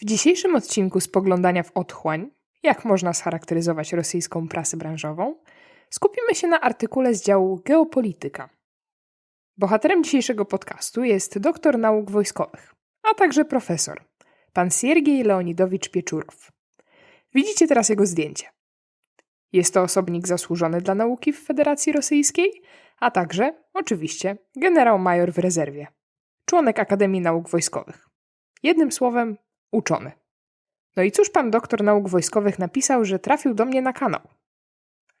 W dzisiejszym odcinku Spoglądania w otchłań, jak można scharakteryzować rosyjską prasę branżową, skupimy się na artykule z działu Geopolityka. Bohaterem dzisiejszego podcastu jest doktor nauk wojskowych, a także profesor, pan Siergiej Leonidowicz Pieczurow. Widzicie teraz jego zdjęcie. Jest to osobnik zasłużony dla nauki w Federacji Rosyjskiej, a także, oczywiście, generał major w rezerwie, członek Akademii Nauk Wojskowych. Jednym słowem, uczony. No i cóż pan doktor nauk wojskowych napisał, że trafił do mnie na kanał?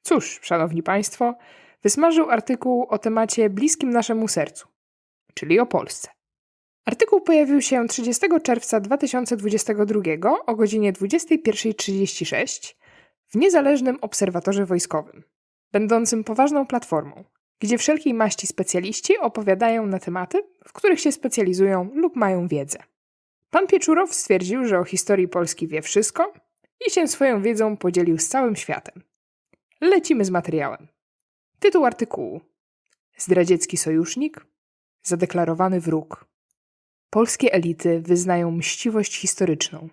Cóż, szanowni państwo, wysmażył artykuł o temacie bliskim naszemu sercu, czyli o Polsce. Artykuł pojawił się 30 czerwca 2022 o godzinie 21.36 w niezależnym obserwatorze wojskowym, będącym poważną platformą, gdzie wszelkiej maści specjaliści opowiadają na tematy, w których się specjalizują lub mają wiedzę. Pan Pieczurow stwierdził, że o historii Polski wie wszystko i się swoją wiedzą podzielił z całym światem. Lecimy z materiałem. Tytuł artykułu: Zdradziecki sojusznik, zadeklarowany wróg. Polskie elity wyznają mściwość historyczną.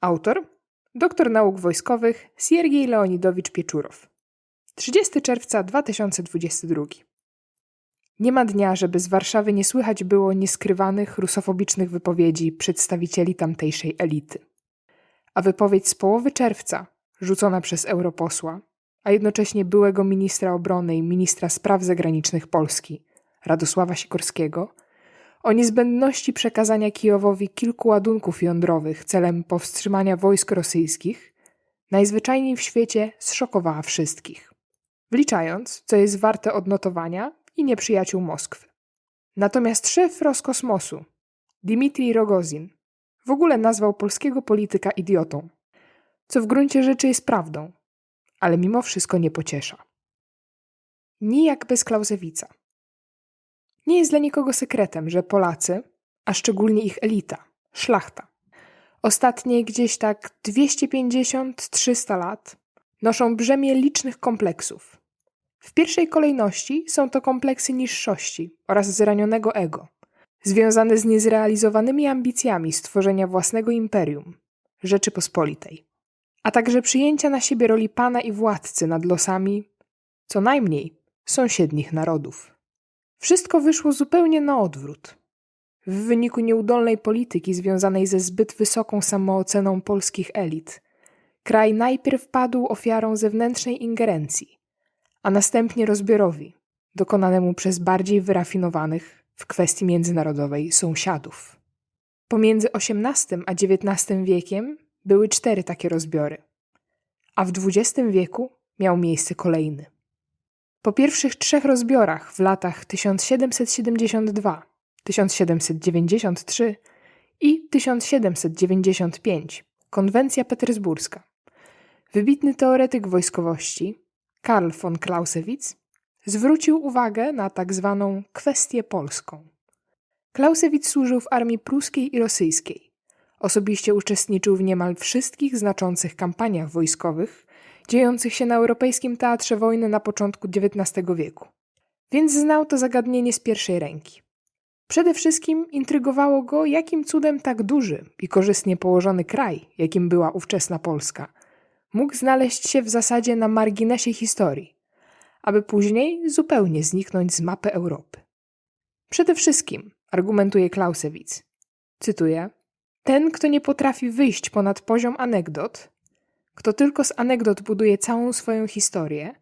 Autor: doktor nauk wojskowych Siergiej Leonidowicz Pieczurow. 30 czerwca 2022. Nie ma dnia, żeby z Warszawy nie słychać było nieskrywanych, rusofobicznych wypowiedzi przedstawicieli tamtejszej elity. A wypowiedź z połowy czerwca, rzucona przez europosła, a jednocześnie byłego ministra obrony i ministra spraw zagranicznych Polski, Radosława Sikorskiego, o niezbędności przekazania Kijowowi kilku ładunków jądrowych celem powstrzymania wojsk rosyjskich, najzwyczajniej w świecie zszokowała wszystkich. Wliczając, co jest warte odnotowania, i nieprzyjaciół Moskwy. Natomiast szef Roskosmosu, Dmitrij Rogozin, w ogóle nazwał polskiego polityka idiotą, co w gruncie rzeczy jest prawdą, ale mimo wszystko nie pociesza. Nijak bez Klausewica. Nie jest dla nikogo sekretem, że Polacy, a szczególnie ich elita, szlachta, ostatnie gdzieś tak 250-300 lat noszą brzemię licznych kompleksów, w pierwszej kolejności są to kompleksy niższości oraz zranionego ego, związane z niezrealizowanymi ambicjami stworzenia własnego imperium, Rzeczypospolitej, a także przyjęcia na siebie roli pana i władcy nad losami, co najmniej, sąsiednich narodów. Wszystko wyszło zupełnie na odwrót. W wyniku nieudolnej polityki związanej ze zbyt wysoką samooceną polskich elit, kraj najpierw padł ofiarą zewnętrznej ingerencji, a następnie rozbiorowi, dokonanemu przez bardziej wyrafinowanych w kwestii międzynarodowej sąsiadów. Pomiędzy XVIII a XIX wiekiem były cztery takie rozbiory, a w XX wieku miał miejsce kolejny. Po pierwszych trzech rozbiorach w latach 1772, 1793 i 1795 konwencja petersburska. Wybitny teoretyk wojskowości, Karl von Clausewitz zwrócił uwagę na tak zwaną kwestię polską. Clausewitz służył w armii pruskiej i rosyjskiej. Osobiście uczestniczył w niemal wszystkich znaczących kampaniach wojskowych dziejących się na europejskim teatrze wojny na początku XIX wieku. Więc znał to zagadnienie z pierwszej ręki. Przede wszystkim intrygowało go, jakim cudem tak duży i korzystnie położony kraj, jakim była ówczesna Polska, mógł znaleźć się w zasadzie na marginesie historii, aby później zupełnie zniknąć z mapy Europy. Przede wszystkim, argumentuje Clausewitz, cytuję, ten, kto nie potrafi wyjść ponad poziom anegdot, kto tylko z anegdot buduje całą swoją historię,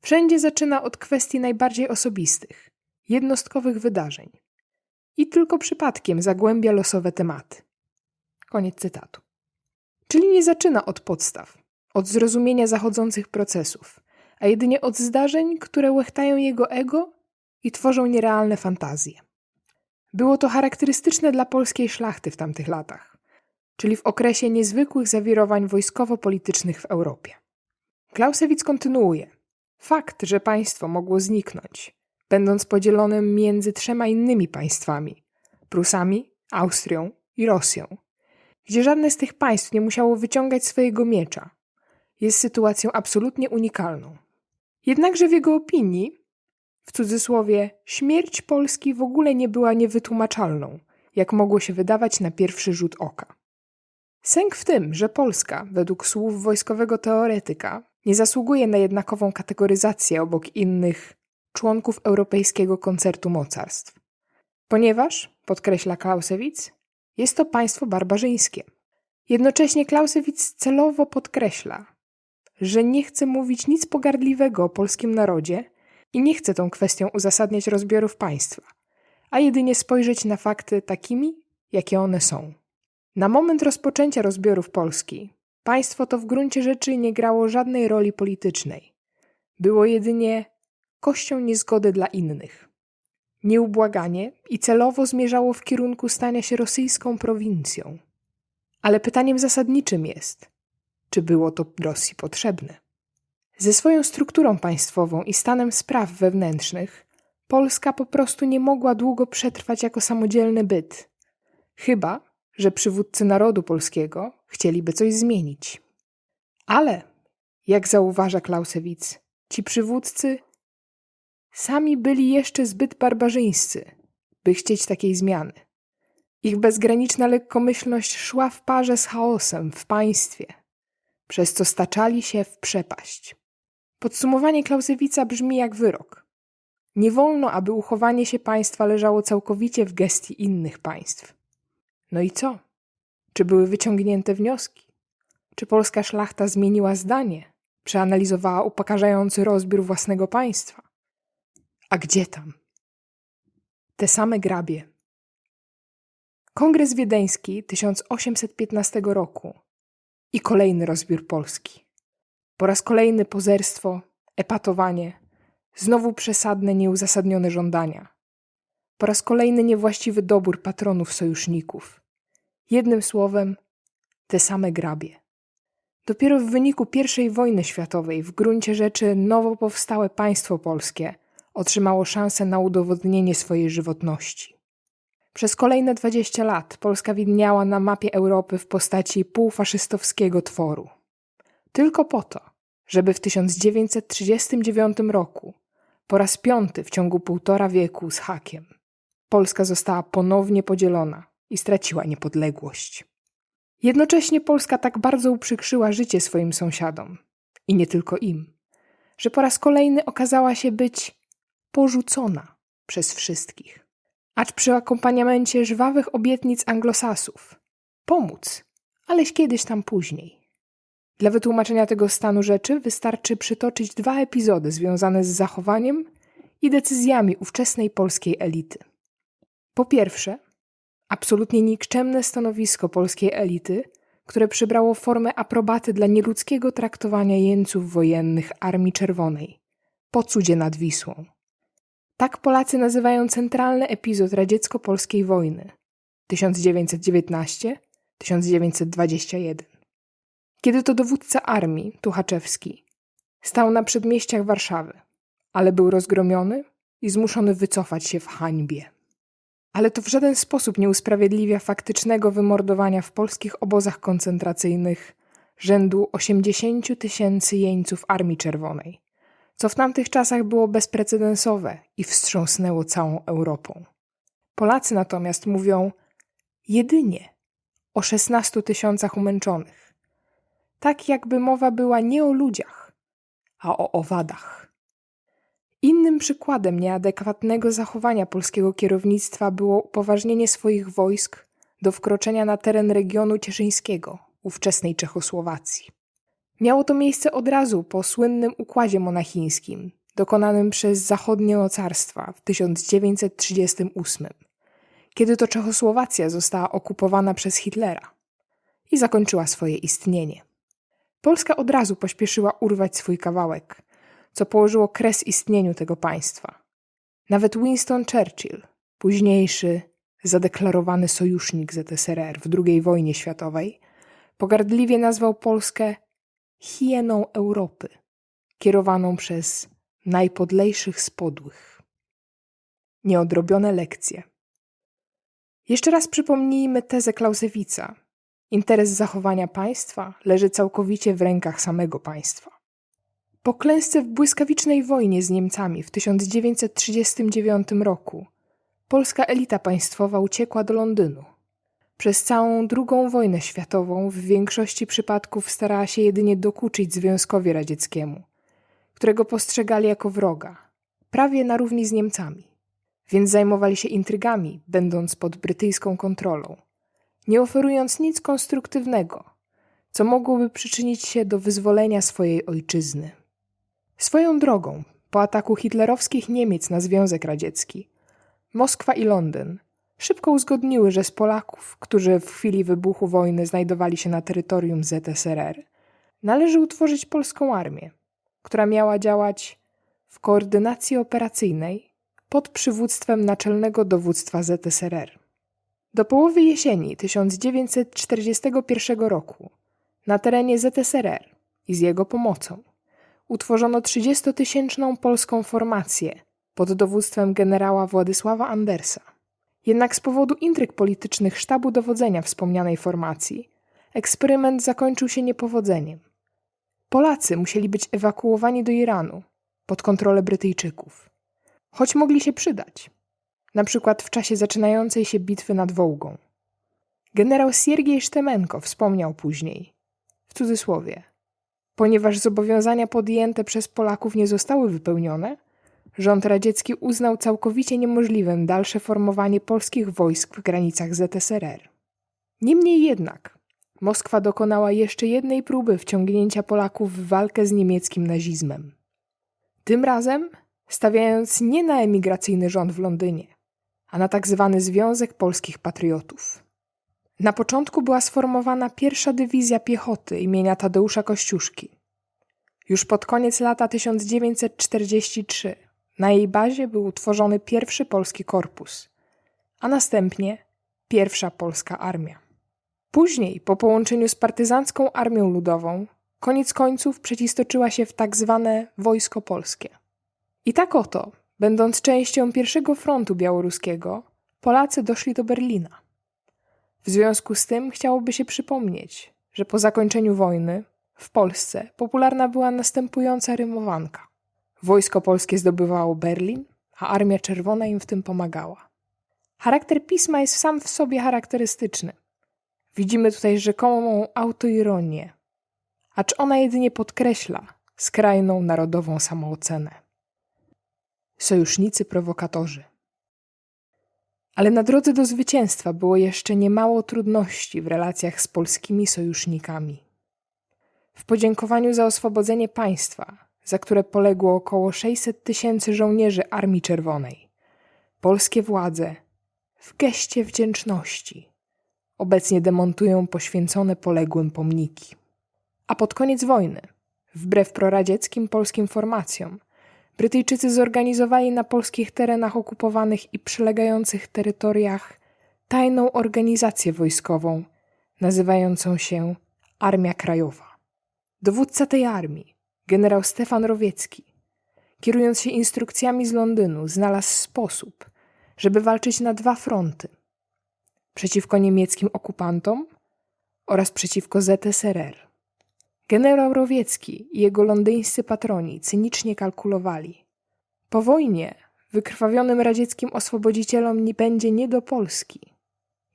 wszędzie zaczyna od kwestii najbardziej osobistych, jednostkowych wydarzeń i tylko przypadkiem zagłębia losowe tematy. Koniec cytatu. Czyli nie zaczyna od podstaw, od zrozumienia zachodzących procesów, a jedynie od zdarzeń, które łechtają jego ego i tworzą nierealne fantazje. Było to charakterystyczne dla polskiej szlachty w tamtych latach, czyli w okresie niezwykłych zawirowań wojskowo-politycznych w Europie. Clausewitz kontynuuje. Fakt, że państwo mogło zniknąć, będąc podzielonym między trzema innymi państwami Prusami, Austrią i Rosją, gdzie żadne z tych państw nie musiało wyciągać swojego miecza, jest sytuacją absolutnie unikalną. Jednakże w jego opinii, w cudzysłowie, śmierć Polski w ogóle nie była niewytłumaczalną, jak mogło się wydawać na pierwszy rzut oka. Sęk w tym, że Polska, według słów wojskowego teoretyka, nie zasługuje na jednakową kategoryzację obok innych członków Europejskiego Koncertu Mocarstw. Ponieważ, podkreśla Clausewitz, jest to państwo barbarzyńskie. Jednocześnie Clausewitz celowo podkreśla, że nie chce mówić nic pogardliwego o polskim narodzie i nie chce tą kwestią uzasadniać rozbiorów państwa, a jedynie spojrzeć na fakty takimi, jakie one są. Na moment rozpoczęcia rozbiorów Polski, państwo to w gruncie rzeczy nie grało żadnej roli politycznej. Było jedynie kością niezgody dla innych. Nieubłaganie i celowo zmierzało w kierunku stania się rosyjską prowincją. Ale pytaniem zasadniczym jest, czy było to Rosji potrzebne? Ze swoją strukturą państwową i stanem spraw wewnętrznych, Polska po prostu nie mogła długo przetrwać jako samodzielny byt. Chyba, że przywódcy narodu polskiego chcieliby coś zmienić. Ale, jak zauważa Clausewitz, ci przywódcy sami byli jeszcze zbyt barbarzyńscy, by chcieć takiej zmiany. Ich bezgraniczna lekkomyślność szła w parze z chaosem w państwie, przez co staczali się w przepaść. Podsumowanie Klausewica brzmi jak wyrok. Nie wolno, aby uchowanie się państwa leżało całkowicie w gestii innych państw. No i co? Czy były wyciągnięte wnioski? Czy polska szlachta zmieniła zdanie? Przeanalizowała upokarzający rozbiór własnego państwa? A gdzie tam? Te same grabie. Kongres Wiedeński 1815 roku i kolejny rozbiór Polski. Po raz kolejny pozerstwo, epatowanie, znowu przesadne, nieuzasadnione żądania. Po raz kolejny niewłaściwy dobór patronów sojuszników. Jednym słowem, te same grabie. Dopiero w wyniku I wojny światowej, w gruncie rzeczy nowo powstałe państwo polskie, otrzymało szansę na udowodnienie swojej żywotności. Przez kolejne 20 lat Polska widniała na mapie Europy w postaci półfaszystowskiego tworu. Tylko po to, żeby w 1939 roku, po raz piąty w ciągu półtora wieku z hakiem, Polska została ponownie podzielona i straciła niepodległość. Jednocześnie Polska tak bardzo uprzykrzyła życie swoim sąsiadom, i nie tylko im, że po raz kolejny okazała się być porzucona przez wszystkich. Acz przy akompaniamencie żwawych obietnic anglosasów pomóc, aleś kiedyś tam później. Dla wytłumaczenia tego stanu rzeczy wystarczy przytoczyć dwa epizody związane z zachowaniem i decyzjami ówczesnej polskiej elity. Po pierwsze, absolutnie nikczemne stanowisko polskiej elity, które przybrało formę aprobaty dla nieludzkiego traktowania jeńców wojennych Armii Czerwonej po cudzie nad Wisłą. Tak Polacy nazywają centralny epizod radziecko-polskiej wojny 1919-1921. Kiedy to dowódca armii, Tuchaczewski, stał na przedmieściach Warszawy, ale był rozgromiony i zmuszony wycofać się w hańbie. Ale to w żaden sposób nie usprawiedliwia faktycznego wymordowania w polskich obozach koncentracyjnych rzędu 80 tysięcy jeńców Armii Czerwonej, co w tamtych czasach było bezprecedensowe i wstrząsnęło całą Europą. Polacy natomiast mówią jedynie o 16 tysiącach umęczonych, tak jakby mowa była nie o ludziach, a o owadach. Innym przykładem nieadekwatnego zachowania polskiego kierownictwa było upoważnienie swoich wojsk do wkroczenia na teren regionu cieszyńskiego, ówczesnej Czechosłowacji. Miało to miejsce od razu po słynnym układzie monachińskim, dokonanym przez zachodnie mocarstwa w 1938, kiedy to Czechosłowacja została okupowana przez Hitlera i zakończyła swoje istnienie. Polska od razu pośpieszyła urwać swój kawałek, co położyło kres istnieniu tego państwa. Nawet Winston Churchill, późniejszy zadeklarowany sojusznik ZSRR w II wojnie światowej, pogardliwie nazwał Polskę hieną Europy, kierowaną przez najpodlejszych spodłych. Nieodrobione lekcje. Jeszcze raz przypomnijmy tezę Klausewica. Interes zachowania państwa leży całkowicie w rękach samego państwa. Po klęsce w błyskawicznej wojnie z Niemcami w 1939 roku polska elita państwowa uciekła do Londynu. Przez całą II wojnę światową w większości przypadków starała się jedynie dokuczyć Związkowi Radzieckiemu, którego postrzegali jako wroga, prawie na równi z Niemcami. Więc zajmowali się intrygami, będąc pod brytyjską kontrolą, nie oferując nic konstruktywnego, co mogłoby przyczynić się do wyzwolenia swojej ojczyzny. Swoją drogą, po ataku hitlerowskich Niemiec na Związek Radziecki, Moskwa i Londyn szybko uzgodniły, że z Polaków, którzy w chwili wybuchu wojny znajdowali się na terytorium ZSRR, należy utworzyć polską armię, która miała działać w koordynacji operacyjnej pod przywództwem naczelnego dowództwa ZSRR. Do połowy jesieni 1941 roku na terenie ZSRR i z jego pomocą utworzono 30-tysięczną polską formację pod dowództwem generała Władysława Andersa. Jednak z powodu intryg politycznych sztabu dowodzenia wspomnianej formacji, eksperyment zakończył się niepowodzeniem. Polacy musieli być ewakuowani do Iranu pod kontrolę Brytyjczyków, choć mogli się przydać, na przykład w czasie zaczynającej się bitwy nad Wołgą. Generał Siergiej Sztemenko wspomniał później, w cudzysłowie, ponieważ zobowiązania podjęte przez Polaków nie zostały wypełnione, rząd radziecki uznał całkowicie niemożliwym dalsze formowanie polskich wojsk w granicach ZSRR. Niemniej jednak, Moskwa dokonała jeszcze jednej próby wciągnięcia Polaków w walkę z niemieckim nazizmem. Tym razem stawiając nie na emigracyjny rząd w Londynie, a na tak zwany Związek Polskich Patriotów. Na początku była sformowana pierwsza dywizja piechoty imienia Tadeusza Kościuszki. Już pod koniec lata 1943 na jej bazie był utworzony pierwszy polski korpus, a następnie pierwsza polska armia. Później, po połączeniu z partyzancką armią ludową, koniec końców przecistoczyła się w tak zwane Wojsko Polskie. I tak oto, będąc częścią pierwszego frontu białoruskiego, Polacy doszli do Berlina. W związku z tym chciałoby się przypomnieć, że po zakończeniu wojny w Polsce popularna była następująca rymowanka. Wojsko polskie zdobywało Berlin, a Armia Czerwona im w tym pomagała. Charakter pisma jest sam w sobie charakterystyczny. Widzimy tutaj rzekomą autoironię, acz ona jedynie podkreśla skrajną narodową samoocenę. Sojusznicy prowokatorzy. Ale na drodze do zwycięstwa było jeszcze niemało trudności w relacjach z polskimi sojusznikami. W podziękowaniu za oswobodzenie państwa, za które poległo około 600 tysięcy żołnierzy Armii Czerwonej, polskie władze, w geście wdzięczności, obecnie demontują poświęcone poległym pomniki. A pod koniec wojny, wbrew proradzieckim polskim formacjom, Brytyjczycy zorganizowali na polskich terenach okupowanych i przylegających terytoriach tajną organizację wojskową nazywającą się Armia Krajowa. Dowódca tej armii, generał Stefan Rowiecki, kierując się instrukcjami z Londynu, znalazł sposób, żeby walczyć na dwa fronty: przeciwko niemieckim okupantom oraz przeciwko ZSRR. Generał Rowiecki i jego londyńscy patroni cynicznie kalkulowali. Po wojnie wykrwawionym radzieckim oswobodzicielom nie będzie nie do Polski.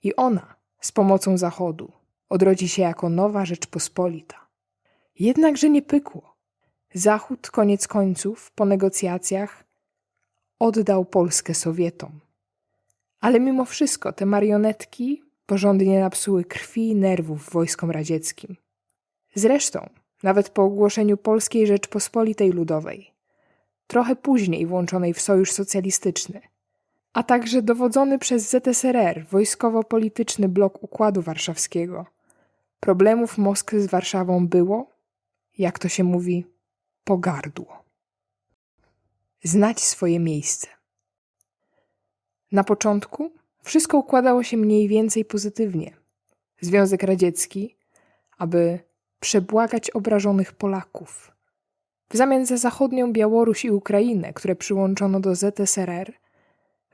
I ona, z pomocą Zachodu, odrodzi się jako nowa Rzeczpospolita. Jednakże nie pykło. Zachód koniec końców, po negocjacjach, oddał Polskę Sowietom. Ale mimo wszystko te marionetki porządnie napsuły krwi i nerwów wojskom radzieckim. Zresztą, nawet po ogłoszeniu Polskiej Rzeczpospolitej Ludowej, trochę później włączonej w Sojusz Socjalistyczny, a także dowodzony przez ZSRR wojskowo-polityczny blok Układu Warszawskiego, problemów Moskwy z Warszawą było, jak to się mówi, pogardło. Znać swoje miejsce. Na początku wszystko układało się mniej więcej pozytywnie. Związek Radziecki, aby przebłagać obrażonych Polaków. W zamian za zachodnią Białoruś i Ukrainę, które przyłączono do ZSRR,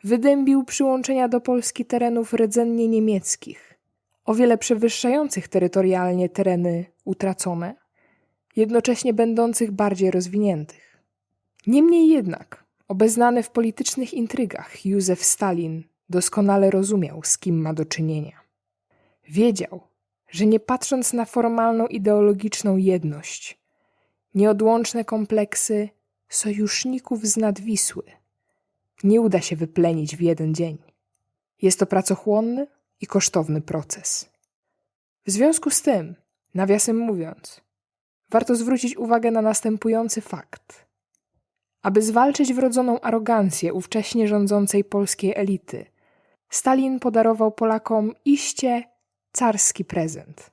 wydębił przyłączenia do Polski terenów rdzennie niemieckich, o wiele przewyższających terytorialnie tereny utracone, jednocześnie będących bardziej rozwiniętych. Niemniej jednak, obeznany w politycznych intrygach, Józef Stalin doskonale rozumiał, z kim ma do czynienia. Wiedział, że nie patrząc na formalną ideologiczną jedność, nieodłączne kompleksy sojuszników z nadwisły, nie uda się wyplenić w jeden dzień. Jest to pracochłonny i kosztowny proces. W związku z tym, nawiasem mówiąc, warto zwrócić uwagę na następujący fakt. Aby zwalczyć wrodzoną arogancję ówcześnie rządzącej polskiej elity, Stalin podarował Polakom iście carski prezent.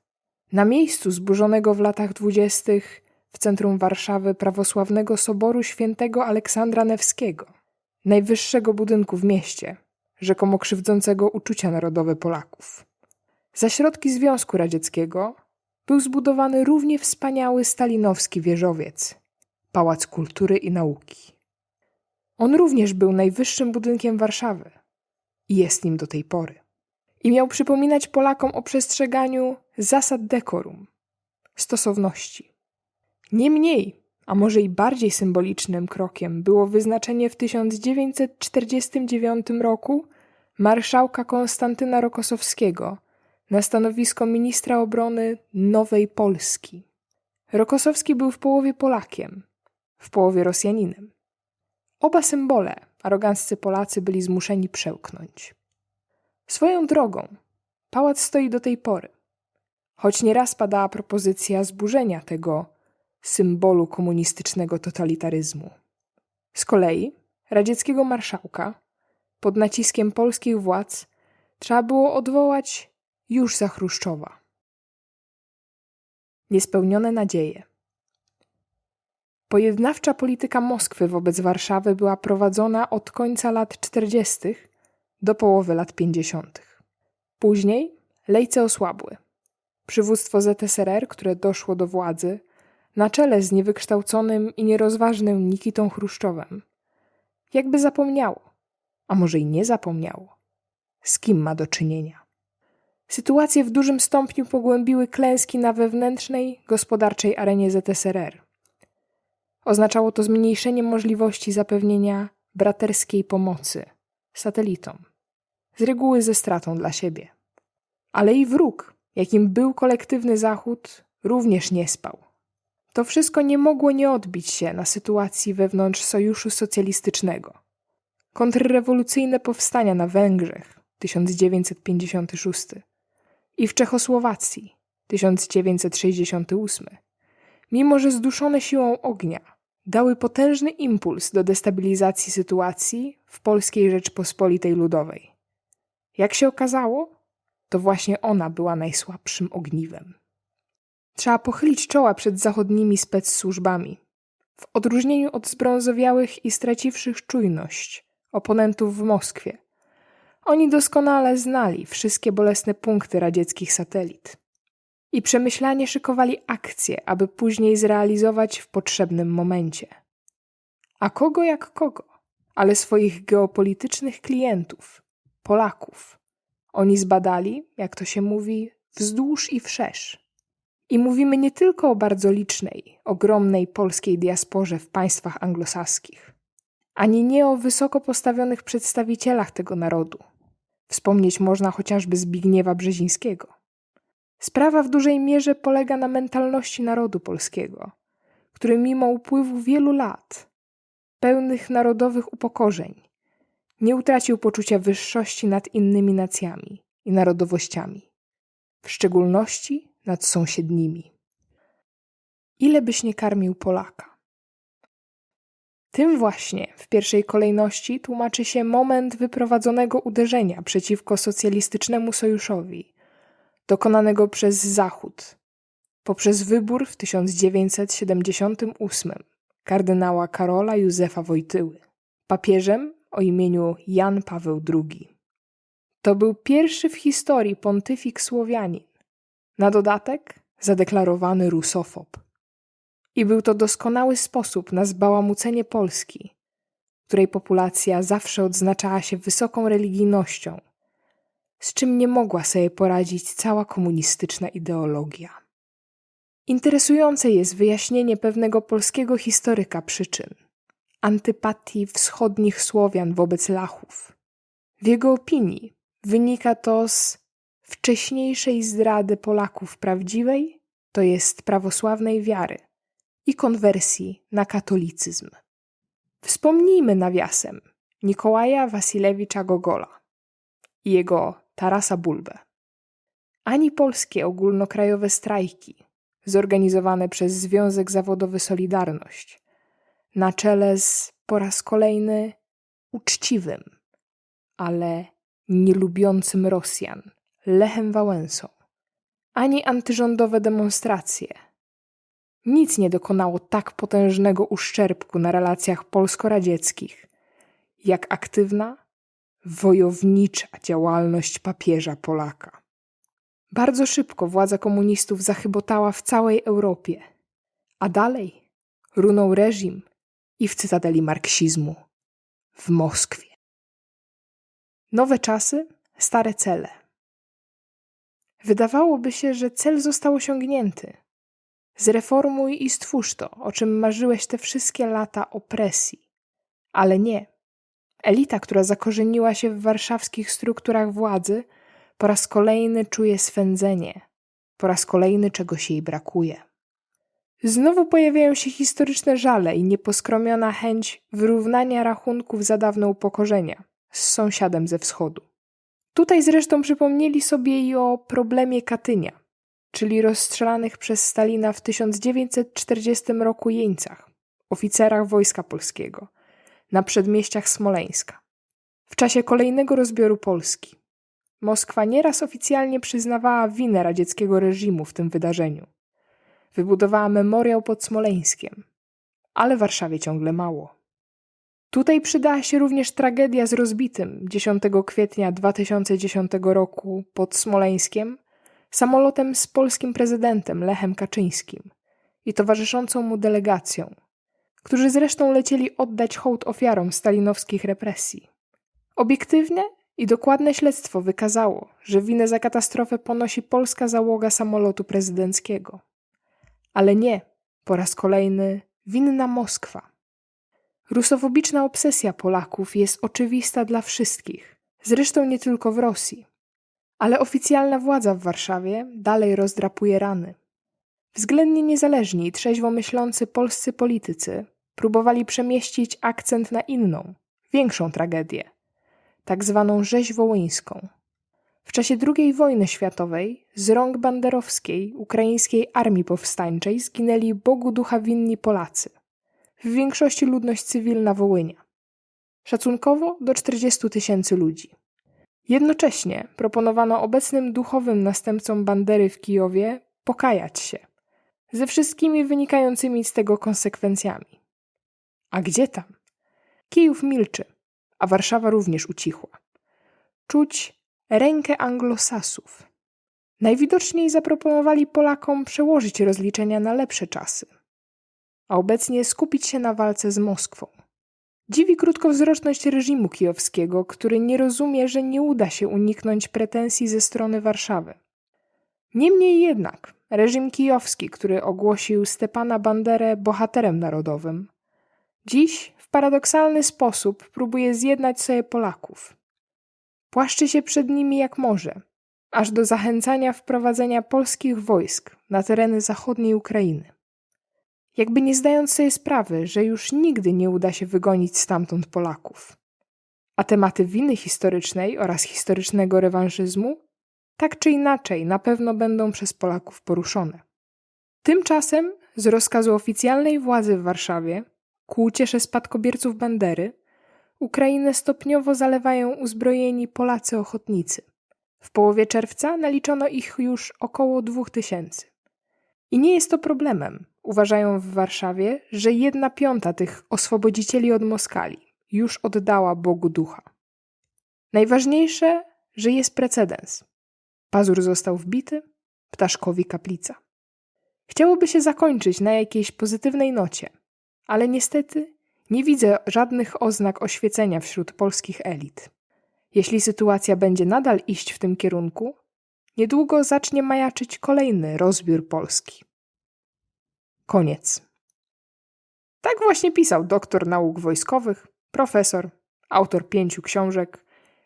Na miejscu zburzonego w latach dwudziestych w centrum Warszawy prawosławnego soboru świętego Aleksandra Newskiego, najwyższego budynku w mieście, rzekomo krzywdzącego uczucia narodowe Polaków. Za środki Związku Radzieckiego był zbudowany równie wspaniały stalinowski wieżowiec, Pałac Kultury i Nauki. On również był najwyższym budynkiem Warszawy i jest nim do tej pory. I miał przypominać Polakom o przestrzeganiu zasad dekorum, stosowności. Niemniej, a może i bardziej symbolicznym krokiem było wyznaczenie w 1949 roku marszałka Konstantyna Rokosowskiego na stanowisko ministra obrony Nowej Polski. Rokosowski był w połowie Polakiem, w połowie Rosjaninem. Oba symbole aroganccy Polacy byli zmuszeni przełknąć. Swoją drogą, pałac stoi do tej pory, choć nieraz padała propozycja zburzenia tego symbolu komunistycznego totalitaryzmu. Z kolei radzieckiego marszałka pod naciskiem polskich władz trzeba było odwołać już za Chruszczowa. Niespełnione nadzieje. Pojednawcza polityka Moskwy wobec Warszawy była prowadzona od końca lat 40. do połowy lat 50. Później lejce osłabły. Przywództwo ZSRR, które doszło do władzy, na czele z niewykształconym i nierozważnym Nikitą Chruszczowem, jakby zapomniało, a może i nie zapomniało, z kim ma do czynienia. Sytuację w dużym stopniu pogłębiły klęski na wewnętrznej, gospodarczej arenie ZSRR. Oznaczało to zmniejszenie możliwości zapewnienia braterskiej pomocy satelitom, z reguły ze stratą dla siebie. Ale i wróg, jakim był kolektywny Zachód, również nie spał. To wszystko nie mogło nie odbić się na sytuacji wewnątrz Sojuszu Socjalistycznego. Kontrrewolucyjne powstania na Węgrzech 1956 i w Czechosłowacji 1968, mimo że zduszone siłą ognia, dały potężny impuls do destabilizacji sytuacji w Polskiej Rzeczpospolitej Ludowej. Jak się okazało, to właśnie ona była najsłabszym ogniwem. Trzeba pochylić czoła przed zachodnimi specsłużbami. W odróżnieniu od zbrązowiałych i straciwszych czujność oponentów w Moskwie, oni doskonale znali wszystkie bolesne punkty radzieckich satelit i przemyślanie szykowali akcje, aby później zrealizować w potrzebnym momencie. A kogo jak kogo, ale swoich geopolitycznych klientów, Polaków. Oni zbadali, jak to się mówi, wzdłuż i wszerz. I mówimy nie tylko o bardzo licznej, ogromnej polskiej diasporze w państwach anglosaskich, ani nie o wysoko postawionych przedstawicielach tego narodu, Wspomnieć można chociażby Zbigniewa Brzezińskiego. Sprawa w dużej mierze polega na mentalności narodu polskiego, który mimo upływu wielu lat, pełnych narodowych upokorzeń, nie utracił poczucia wyższości nad innymi nacjami i narodowościami, w szczególności nad sąsiednimi. Ile byś nie karmił Polaka? Tym właśnie w pierwszej kolejności tłumaczy się moment wyprowadzonego uderzenia przeciwko socjalistycznemu sojuszowi, dokonanego przez Zachód, poprzez wybór w 1978 kardynała Karola Józefa Wojtyły, papieżem o imieniu Jan Paweł II. To był pierwszy w historii pontyfik Słowianin, na dodatek zadeklarowany rusofob. I był to doskonały sposób na zbałamucenie Polski, której populacja zawsze odznaczała się wysoką religijnością, z czym nie mogła sobie poradzić cała komunistyczna ideologia. Interesujące jest wyjaśnienie pewnego polskiego historyka przyczyn antypatii wschodnich Słowian wobec Lachów. W jego opinii wynika to z wcześniejszej zdrady Polaków prawdziwej, to jest prawosławnej wiary i konwersji na katolicyzm. Wspomnijmy nawiasem Nikołaja Wasilewicza Gogola i jego Tarasa Bulbę. Ani polskie ogólnokrajowe strajki, zorganizowane przez Związek Zawodowy Solidarność, na czele z po raz kolejny uczciwym, ale nielubiącym Rosjan, Lechem Wałęsą, ani antyrządowe demonstracje. Nic nie dokonało tak potężnego uszczerbku na relacjach polsko-radzieckich, jak aktywna, wojownicza działalność papieża Polaka. Bardzo szybko władza komunistów zachybotała w całej Europie, a dalej runął reżim i w cytadeli marksizmu w Moskwie. Nowe czasy, stare cele. Wydawałoby się, że cel został osiągnięty. Zreformuj i stwórz to, o czym marzyłeś te wszystkie lata opresji. Ale nie. Elita, która zakorzeniła się w warszawskich strukturach władzy, po raz kolejny czuje swędzenie, po raz kolejny czegoś jej brakuje. Znowu pojawiają się historyczne żale i nieposkromiona chęć wyrównania rachunków za dawne upokorzenia z sąsiadem ze wschodu. Tutaj zresztą przypomnieli sobie i o problemie Katynia, czyli rozstrzelanych przez Stalina w 1940 roku jeńcach, oficerach Wojska Polskiego, na przedmieściach Smoleńska. W czasie kolejnego rozbioru Polski Moskwa nieraz oficjalnie przyznawała winę radzieckiego reżimu w tym wydarzeniu. Wybudowała memoriał pod Smoleńskiem, ale Warszawie ciągle mało. Tutaj przydała się również tragedia z rozbitym 10 kwietnia 2010 roku pod Smoleńskiem samolotem z polskim prezydentem Lechem Kaczyńskim i towarzyszącą mu delegacją, którzy zresztą lecieli oddać hołd ofiarom stalinowskich represji. Obiektywne i dokładne śledztwo wykazało, że winę za katastrofę ponosi polska załoga samolotu prezydenckiego. Ale nie, po raz kolejny, winna Moskwa. Rusofobiczna obsesja Polaków jest oczywista dla wszystkich, zresztą nie tylko w Rosji. Ale oficjalna władza w Warszawie dalej rozdrapuje rany. Względnie niezależni i trzeźwo myślący polscy politycy próbowali przemieścić akcent na inną, większą tragedię tak zwaną rzeź wołyńską. W czasie II wojny światowej z rąk banderowskiej ukraińskiej armii powstańczej zginęli Bogu ducha winni Polacy, w większości ludność cywilna Wołynia. Szacunkowo do 40 tysięcy ludzi. Jednocześnie proponowano obecnym duchowym następcom Bandery w Kijowie pokajać się, ze wszystkimi wynikającymi z tego konsekwencjami. A gdzie tam? Kijów milczy a Warszawa również ucichła. Czuć rękę anglosasów. Najwidoczniej zaproponowali Polakom przełożyć rozliczenia na lepsze czasy, a obecnie skupić się na walce z Moskwą. Dziwi krótkowzroczność reżimu kijowskiego, który nie rozumie, że nie uda się uniknąć pretensji ze strony Warszawy. Niemniej jednak reżim kijowski, który ogłosił Stepana Banderę bohaterem narodowym, dziś w paradoksalny sposób próbuje zjednać sobie Polaków. Płaszczy się przed nimi jak może, aż do zachęcania wprowadzenia polskich wojsk na tereny zachodniej Ukrainy. Jakby nie zdając sobie sprawy, że już nigdy nie uda się wygonić stamtąd Polaków. A tematy winy historycznej oraz historycznego rewanżyzmu tak czy inaczej na pewno będą przez Polaków poruszone. Tymczasem z rozkazu oficjalnej władzy w Warszawie Ku uciesze spadkobierców Bandery, Ukrainę stopniowo zalewają uzbrojeni Polacy ochotnicy. W połowie czerwca naliczono ich już około dwóch tysięcy. I nie jest to problemem. Uważają w Warszawie, że jedna piąta tych oswobodzicieli od Moskali już oddała Bogu ducha. Najważniejsze, że jest precedens. Pazur został wbity, ptaszkowi kaplica. Chciałoby się zakończyć na jakiejś pozytywnej nocie – ale niestety nie widzę żadnych oznak oświecenia wśród polskich elit. Jeśli sytuacja będzie nadal iść w tym kierunku, niedługo zacznie majaczyć kolejny rozbiór Polski. Koniec. Tak właśnie pisał doktor nauk wojskowych, profesor, autor pięciu książek,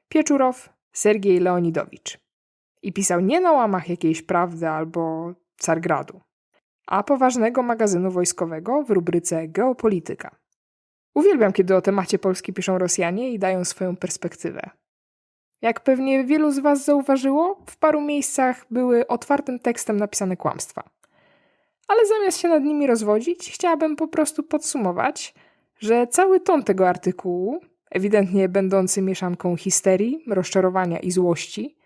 Pieczurow Sergiej Leonidowicz. I pisał nie na łamach jakiejś prawdy albo Cargradu, a poważnego magazynu wojskowego w rubryce Geopolityka. Uwielbiam, kiedy o temacie Polski piszą Rosjanie i dają swoją perspektywę. Jak pewnie wielu z Was zauważyło, w paru miejscach były otwartym tekstem napisane kłamstwa. Ale zamiast się nad nimi rozwodzić, chciałabym po prostu podsumować, że cały ton tego artykułu, ewidentnie będący mieszanką histerii, rozczarowania i złości,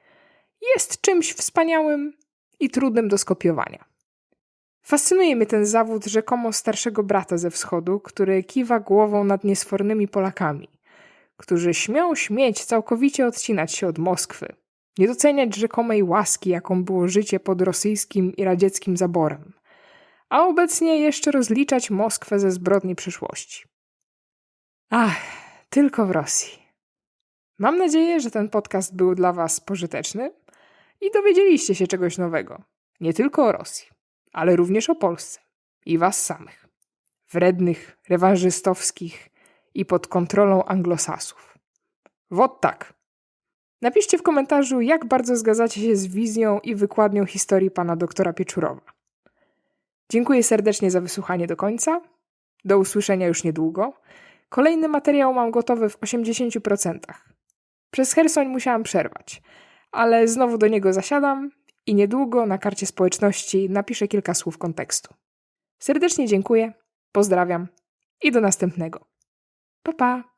jest czymś wspaniałym i trudnym do skopiowania. Fascynuje mnie ten zawód rzekomo starszego brata ze wschodu, który kiwa głową nad niesfornymi Polakami, którzy śmią śmieć całkowicie odcinać się od Moskwy, nie doceniać rzekomej łaski, jaką było życie pod rosyjskim i radzieckim zaborem, a obecnie jeszcze rozliczać Moskwę ze zbrodni przeszłości. Ach, tylko w Rosji. Mam nadzieję, że ten podcast był dla Was pożyteczny i dowiedzieliście się czegoś nowego. Nie tylko o Rosji, ale również o Polsce i Was samych. Wrednych, rewanżystowskich i pod kontrolą anglosasów. Wot tak. Napiszcie w komentarzu, jak bardzo zgadzacie się z wizją i wykładnią historii pana doktora Pieczurowa. Dziękuję serdecznie za wysłuchanie do końca. Do usłyszenia już niedługo. Kolejny materiał mam gotowy w 80%. Przez Hersoń musiałam przerwać, ale znowu do niego zasiadam i niedługo na karcie społeczności napiszę kilka słów kontekstu. Serdecznie dziękuję, pozdrawiam i do następnego. Pa pa!